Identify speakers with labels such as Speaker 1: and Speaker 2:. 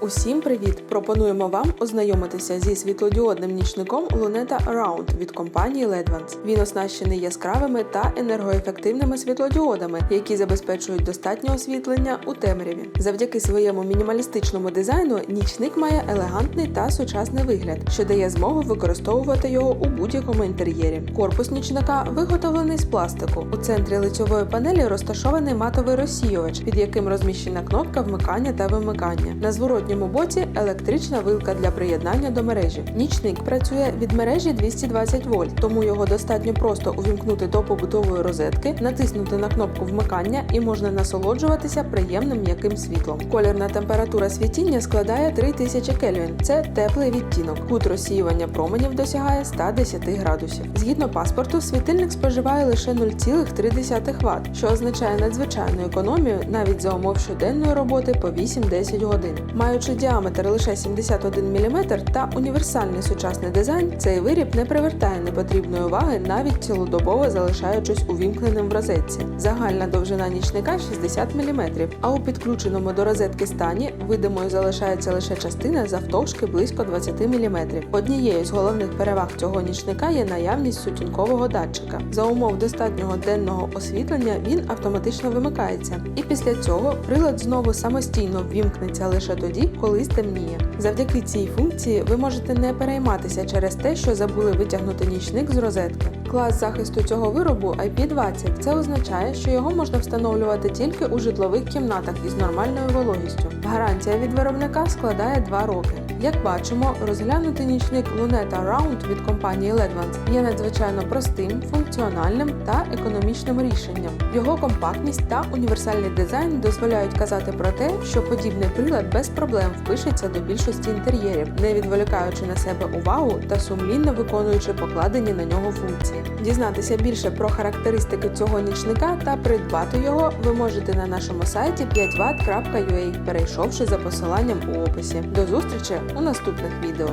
Speaker 1: Усім привіт! Пропонуємо вам ознайомитися зі світлодіодним нічником Luneta Around від компанії Ledvance. Він оснащений яскравими та енергоефективними світлодіодами, які забезпечують достатнє освітлення у темряві. Завдяки своєму мінімалістичному дизайну нічник має елегантний та сучасний вигляд, що дає змогу використовувати його у будь-якому інтер'єрі. Корпус нічника виготовлений з пластику. У центрі лицьової панелі розташований матовий розсіювач, під яким розміщена кнопка вмикання та вимикання. На зворотньому боці електрична вилка для приєднання до мережі. Нічник працює від мережі 220 вольт, тому його достатньо просто увімкнути до побутової розетки, натиснути на кнопку вмикання і можна насолоджуватися приємним м'яким світлом. Колірна температура світіння складає 3000 Кельвін. Це теплий відтінок. Кут розсіювання променів досягає 110 градусів. Згідно паспорту, світильник споживає лише 0,3 Вт, що означає надзвичайну економію навіть за умов щоденної роботи по 8-10 годин. Маючи діаметр лише 71 мм та універсальний сучасний дизайн, цей виріб не привертає непотрібної уваги навіть цілодобово залишаючись увімкненим в розетці. Загальна довжина нічника 60 мм, а у підключеному до розетки стані видимою залишається лише частина завтовшки близько 20 мм. Однією з головних переваг цього нічника є наявність сутінкового датчика. За умов достатнього денного освітлення він автоматично вимикається, і після цього прилад знову самостійно ввімкнеться лише тоді, коли стемніє. Завдяки цій функції ви можете не перейматися через те, що забули витягнути нічник з розетки. Клас захисту цього виробу IP20. Це означає, що його можна встановлювати тільки у житлових кімнатах із нормальною вологістю. Гарантія від виробника складає 2 роки. Як бачимо, розглянутий нічник Luneta Round від компанії Ledvance є надзвичайно простим, функціональним та економічним рішенням. Його компактність та універсальний дизайн дозволяють казати про те, що подібний прилад без проблем впишеться до більшості інтер'єрів, не відволікаючи на себе увагу та сумлінно виконуючи покладені на нього функції. Дізнатися більше про характеристики цього нічника та придбати його ви можете на нашому сайті 5watt.ua, перейшовши за посиланням у описі. До зустрічі у наступних відео.